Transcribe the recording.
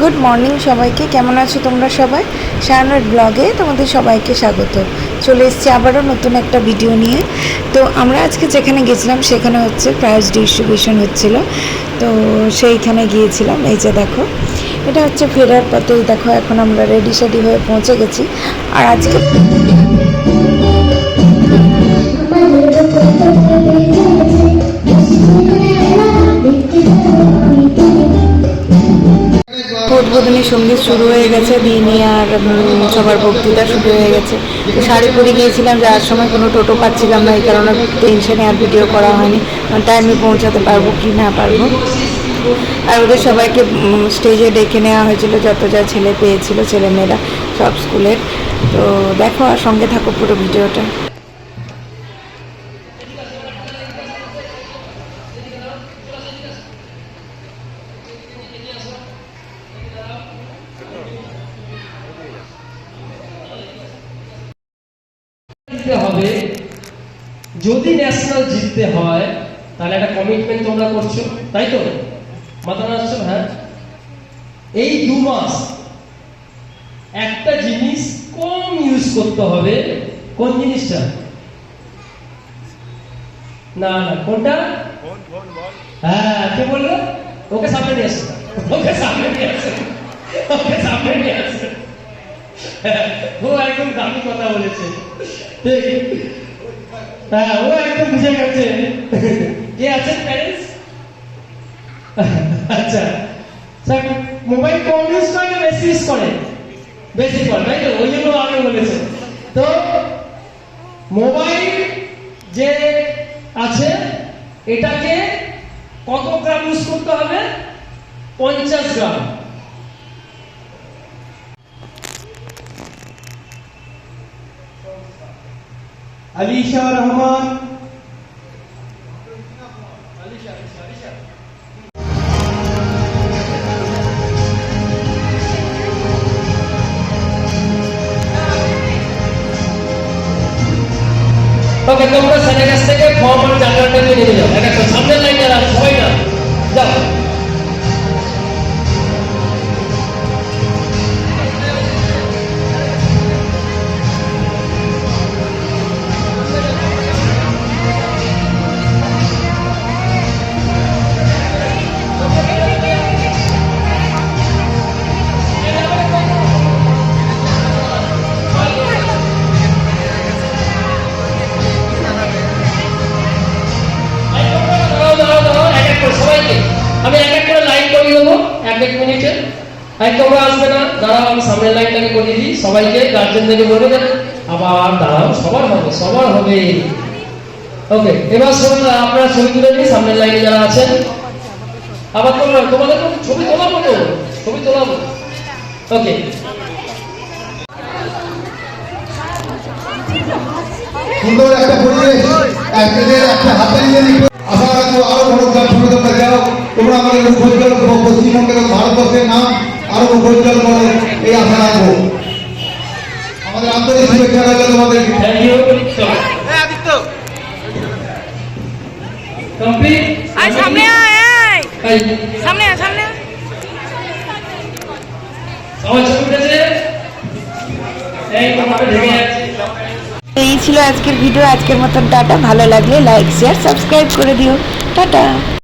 Good morning সবাইকে, কেমন আছো তোমরা সবাই? শাহানুর ব্লগে তোমাদের সবাইকে স্বাগত। চলে এসেছি আবারও নতুন একটা ভিডিও নিয়ে। তো আমরা আজকে যেখানে গেছিলাম সেখানে হচ্ছে প্রাইজ ডিস্ট্রিবিউশন হচ্ছিল। তো সেইখানে গিয়েছিলাম, এই যে দেখো। এটা হচ্ছে ফেরার পথেই দেখো, এখন আমরা রেডি সেডি হয়ে পৌঁছে গেছি। আর আজকে উদ্বোধনী সংগীত শুরু হয়ে গেছে দিনই আর সবার বক্তৃতা শুরু হয়ে গেছে। তো শাড়ি পরে গিয়েছিলাম যাওয়ার সময় কোনো টোটো পাচ্ছিলাম না, এই কারণে টেনশনে আর ভিডিও করা হয়নি। টাইমে পৌঁছাতে পারব কি না পারব। আর ওদের সবাইকে স্টেজে ডেকে নেওয়া হয়েছিল, যত যা ছেলে পেয়েছিল, ছেলেমেয়েরা, সব স্কুলের। তো দেখো আর সঙ্গে থাকো পুরো ভিডিওটা। জিততে হবে। যদি ন্যাশনাল জিততে হয় তাহলে একটা কমিটমেন্ট তোমরা করছ তাই তো? মাথা নাড়ছো হ্যাঁ? এই দু মাস একটা জিনিস কম ইউজ করতে হবে। কোন জিনিসটা? না না কোনটা? হ্যাঁ কে বলল? ওকে সামনে নিয়ে আসো। ওকে সামনে নিয়ে আসো। ওকে সামনে নিয়ে আসো। ও একদম দামি কথা বলেছে। হ্যাঁ ও একদম বুঝে গেছে। কে আছেন প্যারেন্টস আচ্ছা স্যার মোবাইল কম ইউজ করে না বেশি ইউজ করে? বেশি করে, তাই তো? ওই জন্য আগে বলেছে। তো মোবাইল যে আছে, এটাকে কত গ্রাম ইউজ করতে হবে? পঞ্চাশ গ্রাম। আলিশা রহমান ওকে তোমরা স্যারের কাছ থেকে ফর্ম আর জানলাটা নিয়ে নিয়ে যাও এক একটা সামনের লাইন যারা আছে, সবাই না যাও এক এক মিনিটে। এক তোমরা আসবে না। দাঁড়াও, আমি সামনের লাইনটাকে করিয়ে দিই সবাইকে গার্জেনদেরকে বলে দেন আবার দাঁড়াও, সবার হবে সবার হবে। ওকে এবার সবাই আপনারা ছবি তুলে নিন সামনের লাইনে যারা আছেন, আবার তোমরা, তোমাদের ছবি তোলাবো তো ছবি তোলাবো ওকে সুন্দর একটা পরিবেশ একটা হাতে নিয়ে তোমরা আমাদের পশ্চিমবঙ্গের ভারতবর্ষের নাম আরও করো এই আশা রাখব। আমাদের আন্তরিক শুভেচ্ছা থ্যাংক ইউ কমপ্লিট সামনে আয় সামনে আয় সামনে যাচ্ছে। এই ছিল আজকের ভিডিও। আজকের মতন টাটা। ভালো লাগলে লাইক শেয়ার সাবস্ক্রাইব করে দিও। টাটা।